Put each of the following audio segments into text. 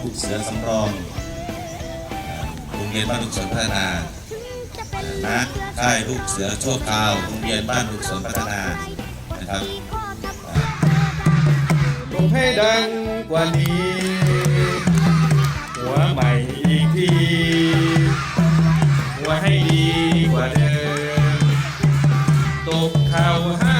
ค่ายลูกเสือสำรองอ่าโรงเรียนบ้านลูกสวนพัฒนาอ่าณค่ายลูกเสือโชคคราวโรงเรียนบ้านลูกสวนพัฒนานะครับลงให้ดังกว่านี้ หัวใหม่อีกทีหัวให้ดีกว่าเดิมตบเข่าห้าครั้งมา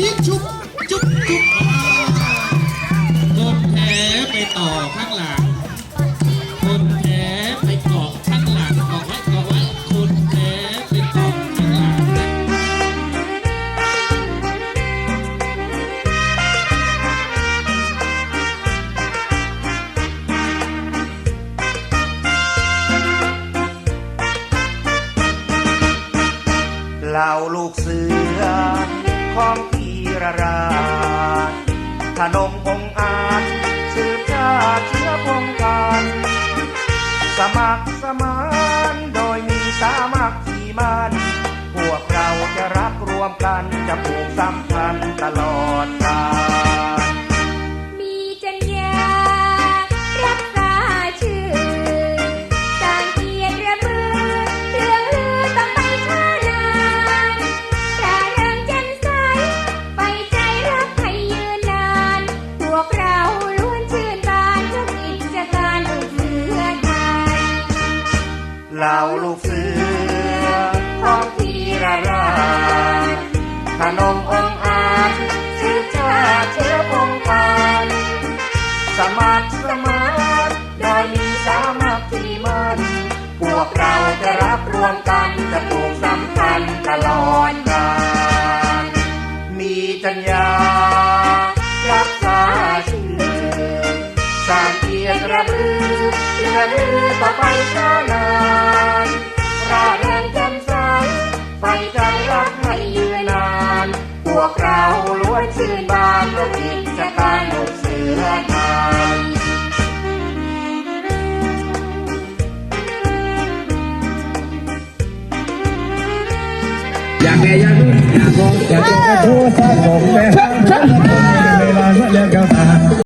ยิงชุบชุบชุบอ่ากดแผลไปต่อข้างหลัง คนแพ้ไปเกาะข้างหลังเกาะไว้เกาะไว้คนแพ้ไปเกาะข้างหลังเหล่าลูกเสือของ รราชขนมองอาจสืบชาติเชื้อพงกันสมัครสมาน เหล่าลูกเสือของพีระราชขนมองอาจชื่อชาเชื้อพงกันสมัครสมานโดยมีสามัคคีมันพวกเราจะรักรวมกันจะปลูกสัมพันธ์ตลอดกาลมีจัญญา อเลื่อนลือต่อไปช้านานร่าเริงแจ่มใสไฟใจรักให้ยืนนาน พวกเราล้วนชื่นบานด้วยกิจการลูกเสือไทยอยากแก่อยากรุ่นอยากรองอยากจบไปทั่วสะสมไปหาเวลาเมื่อเรียนกันมา